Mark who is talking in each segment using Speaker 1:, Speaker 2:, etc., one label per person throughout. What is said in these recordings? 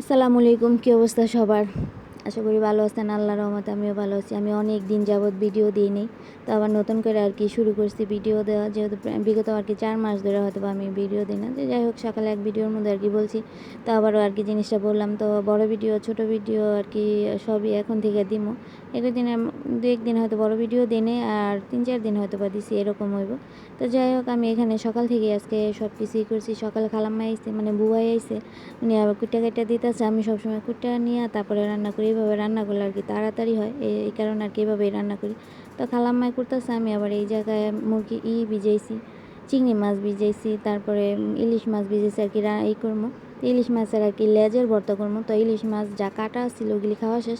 Speaker 1: আসসালামু আলাইকুম কী অবস্থা সবার? আশা করি ভালো আছেন, আল্লাহর রহমতে আমিও ভালো আছি। আমি অনেক দিন যাবৎ ভিডিও দিইনি, তো আবার নতুন করে আর কি শুরু করছি ভিডিও দেওয়া। যেহেতু বিগত আর কি চার মাস ধরে হয়তো আমি ভিডিও দিই না যে যাই হোক, সকালে এক ভিডিওর মধ্যে আর কি বলছি। তো আবারও আর কি জিনিসটা বললাম, তো বড় ভিডিও ছোট ভিডিও আর কি সবই এখন থেকে দিমো একুশ দিনে দু একদিন হয়তো বড় ভিডিও দিনে আর তিন চার দিন হয়তো বা দিছি, এরকম হইব। তো যাই হোক, আমি এখানে সকাল থেকে আজকে সব কিছুই করছি। সকালে খালাম্মা আইসে মানে বুয়াই আইসে উনি আবার কুট্টা কাটা দিতেছে, আমি সবসময় কুট্টা নিয়ে, তারপরে রান্না করি এইভাবে রান্না করলে আর কি তাড়াতাড়ি হয়? এই- কারণে আর কি এইভাবেই রান্না করি। তো খালাম্মাই করতেছে, আমি আবার এই জায়গায় মুরগি ই ভিজাইছি, চিংড়ি মাছ ভিজাইছি, তারপরে ইলিশ মাছ ভিজাইছি আর কি এই করব ইলিশ মাছের আর কি লেজের ভর্তা করব তো ইলিশ মাছ যা কাটা ছিল ওগুলি খাওয়া শেষ।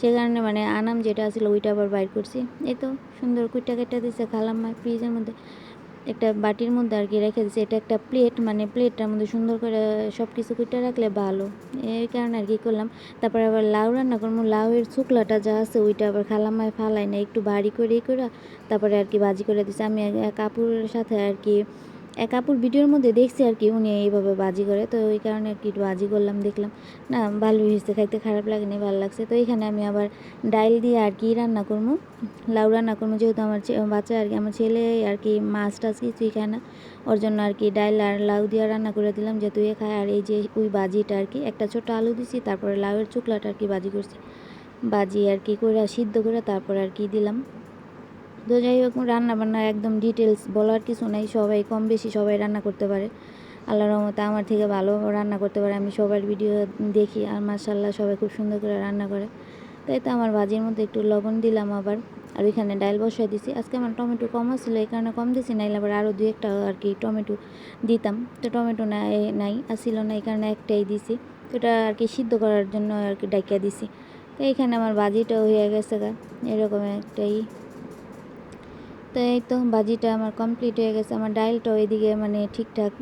Speaker 1: সে কারণে মানে আনাম যেটা ছিল ওইটা আবার বাইর করছি। এই তো সুন্দর কুইটা কেটে দিছে খালাম্মা ফ্রিজের মধ্যে। একটা বাটির মধ্যে আর কি রেখে দিচ্ছে এটা একটা প্লেট মানে প্লেটটার মধ্যে সুন্দর করে সব কিছু কুইটা রাখলে ভালো। এই কারণে আর কি করলাম। তারপরে আবার লাউ রান্না করব। লাউয়ের শুকলাটা যা আছে ওইটা আবার খালামায় ফালাই না একটু ভারী করে করে তারপরে আর কি ভাজি করে দিচ্ছে আমি এক সাথে আর কি এক আপুর ভিডিওর মধ্যে দেখছি আর কি, উনি এইভাবে বাজি করে। তো ওই কারণে আর কি একটু বাজি করলাম, দেখলাম, না ভালোই হয়েছে, খাইতে খারাপ লাগেনি, ভালো লাগছে। তো এখানে আমি আবার ডাইল দিয়ে আর কি রান্না করব, লাউ রান্না করব, যেহেতু আমার বাচ্চা আর কি, আমার ছেলে আর কি মাছ টাছ কিছুই খায় না, ওর জন্য আর কি ডাইল আর লাউ দিয়ে রান্না করে দিলাম যে তুই খায়। আর এই যে ওই বাজিটা আর কি, একটা ছোট আলু দিছি, তারপরে লাউয়ের চুকলাটা আর কি বাজি করছি। বাজি আর কি করে সিদ্ধ করে তারপর আর কি দিলাম। তো যাই হোক রান্না বান্না একদম ডিটেলস বলার কিছু নাই। সবাই কম বেশি সবাই রান্না করতে পারে। আল্লাহ রহমতে আমার থেকে ভালো রান্না করতে পারে। আমি সবার ভিডিও দেখি আর মার্শাল্লাহ সবাই খুব সুন্দর করে রান্না করে। তাই তো আমার ভাজির মধ্যে একটু লবণ দিলাম আবার। আর ওইখানে ডাল বসাই দিছি। আজকে আমার টমেটো কম ছিল এই কারণে কম দিছি, নাইলে আবার আরও দু একটা আর কি টমেটো দিতাম। তো টমেটো নাই নাই আসছিল না, এই কারণে একটাই দিছি। তো এটা আর কি সিদ্ধ করার জন্য আর কি ডাইকা দিছি। তো এইখানে আমার ভাজিটাও হয়ে গেছে গা। এরকম একটাই তো এই তো বাজিটা আমার কমপ্লিট হয়ে গেছে। আমার ডাইলটাও এদিকে মানে ঠিকঠাক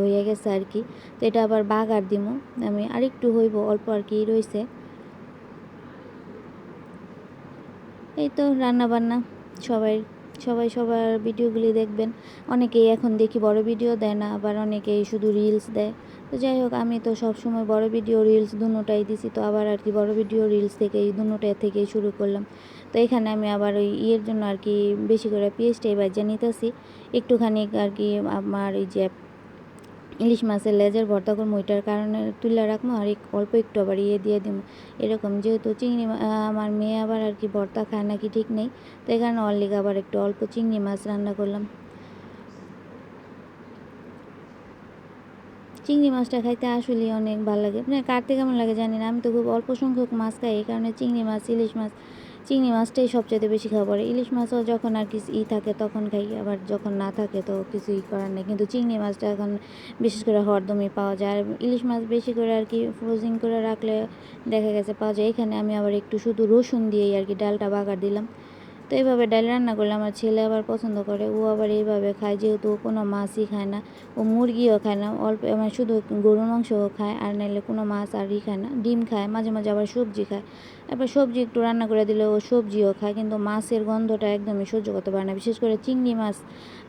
Speaker 1: হয়ে গেছে আর কি তো এটা আবার বাঘ আর দিমু। আমি আরেকটু হইব, অল্প আর কি রয়েছে এই তো রান্না বান্না সবাই সবাই সবার ভিডিওগুলি দেখবেন। অনেকেই এখন দেখি বড় ভিডিও দেয় না, আবার অনেকেই শুধু রিলস দেয়। তো যাই হোক, আমি তো সব সময় বড় ভিডিও রিলস দুটাই দিছি, তো আবার আর কি বড় ভিডিও রিলস থেকেই দুটোটা থেকেই শুরু করলাম। তো এখানে আমি আবার ওই ইয়ের জন্য আর কি বেশি করে পেঁয়াজটাই বাজিয়ে নিতেছি। একটুখানি আর কি আমার এই যে ইলিশ মাছের লেজের ভর্তা করব ওইটার কারণে তুলে রাখব, আর অল্প একটু আবার ইয়ে দিয়ে দিব। এরকম যেহেতু চিংড়ি আমার মেয়ে আবার আর কি ভর্তা খায় নাকি ঠিক নেই তো এখানে অল্লিক আবার একটু অল্প চিংড়ি মাছ রান্না করলাম। চিংড়ি মাছটা খাইতে আসলেই অনেক ভালো লাগে। মানে কাটতে কেমন লাগে জানি না, আমি তো খুব অল্প সংখ্যক মাছ খাই, এই কারণে চিংড়ি মাছ, ইলিশ মাছ, চিংড়ি মাছটাই সবচেয়ে বেশি খাওয়া পড়ে। ইলিশ মাছও যখন আর কি ই থাকে তখন খাই, আবার যখন না থাকে তো কিছুই করার নেই। কিন্তু চিংড়ি মাছটা এখন বিশেষ করে হরদমই পাওয়া যায়। আর ইলিশ মাছ বেশি করে আর কি ফ্রোজিং করে রাখলে দেখা গেছে পাওয়া যায়। এখানে আমি আবার একটু শুধু রসুন দিয়েই আর কি ডালটা বাগার দিলাম। তো এইভাবে ডাল রান্না করলে আমার ছেলে আবার পছন্দ করে। ও আবার এইভাবে খায়, যেহেতু ও কোনো মাছই খায় না। ও মুরগিও খায় না, অল্প মানে শুধু গরুর মাংসও খায়, আর নাইলে কোনো মাছ আর ই খায় না। ডিম খায়, মাঝে মাঝে আবার সবজি খায়। এবার সবজি একটু রান্না করে দিলে ও সবজিও খায়, কিন্তু মাছের গন্ধটা একদমই সহ্য করতে পারে না। বিশেষ করে চিংড়ি মাছ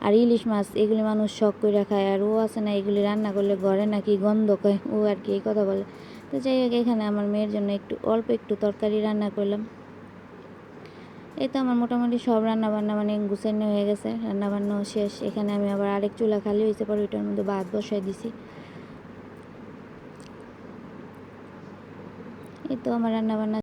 Speaker 1: আর ইলিশ মাছ, এগুলি মানুষ শখ করে খায়, আর ও আছে না এগুলি রান্না করলে ঘরে নাকি গন্ধ কয়, ও আর কি এই কথা বলে। তো যাই হোক, এখানে আমার মেয়ের জন্য একটু, অল্প একটু তরকারি রান্না করলাম। এই তো আমার মোটামুটি সব রান্নাবান্না মানে গুছানো হয়ে গেছে। রান্না বান্নাও শেষ। এখানে আমি আবার আরেক চুলা খালি হয়েছে, পরে ওইটার মধ্যে ভাত বসাই দিছি। এই তো আমার রান্না বান্না